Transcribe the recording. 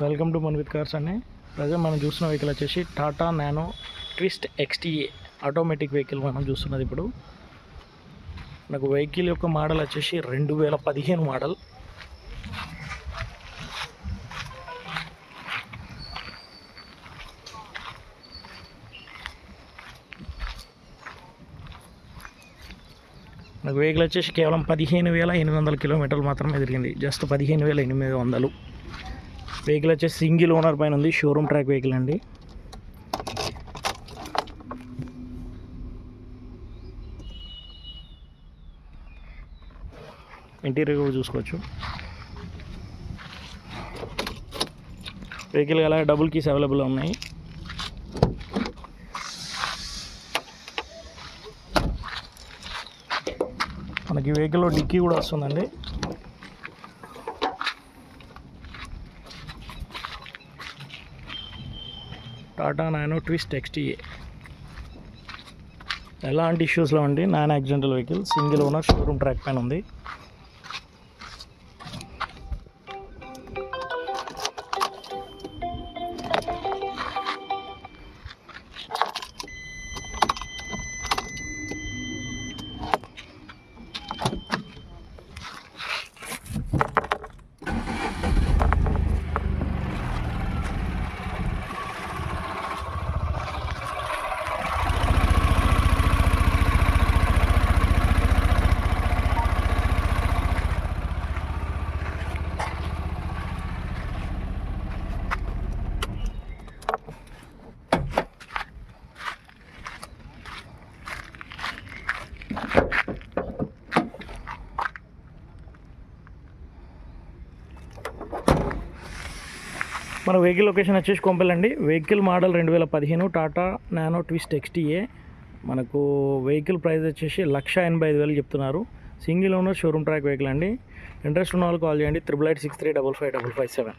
Welcome to Manvith cars అండి. Present మనం చూస్తున్న వెహికల్ వచ్చేసి Tata Nano Twist XTA automatic vehicle మనం చూస్తున్నది ఇప్పుడు. నాకు వెహికల్ యొక్క మోడల్ వచ్చేసి రెండు వేల పదిహేను మోడల్. నాకు వెహికల్ వచ్చేసి కేవలం పదిహేను వేల ఎనిమిది వందల కిలోమీటర్లు మాత్రమే తిరిగింది. జస్ట్ పదిహేను వేల ఎనిమిది వందలు. వెహికల్ వచ్చేసి సింగిల్ ఓనర్ పైన ఉంది. షోరూమ్ ట్రాక్ వెహికల్ అండి. ఇంటీరియర్ కూడా చూసుకోవచ్చు. వెహికల్ అలా డబుల్ కీస్ అవైలబుల్ ఉన్నాయి. మనకి వెహికల్లో డిక్కీ కూడా వస్తుందండి. టాటా నానో ట్విస్ట్ ఎక్స్టీఏ ఎలాంటి ఇష్యూస్లో అండి non accidental vehicle single owner showroom track పైన ఉంది. మన వెహికల్ లొకేషన్ వచ్చేసి కొంపలండి వెహికల్ మోడల్ రెండు వేల పదిహేను టాటా నానో ట్విస్ట్ ఎక్స్టీఏ మనకు వెహికల్ ప్రైస్ వచ్చేసి లక్ష ఎనభై ఐదు వేలు చెప్తున్నారు. Single owner showroom track vehicle అండి. ఇంట్రెస్ట్ ఉన్న వాళ్ళు కాల్ చేయండి. Triple eight six three double five double five seven.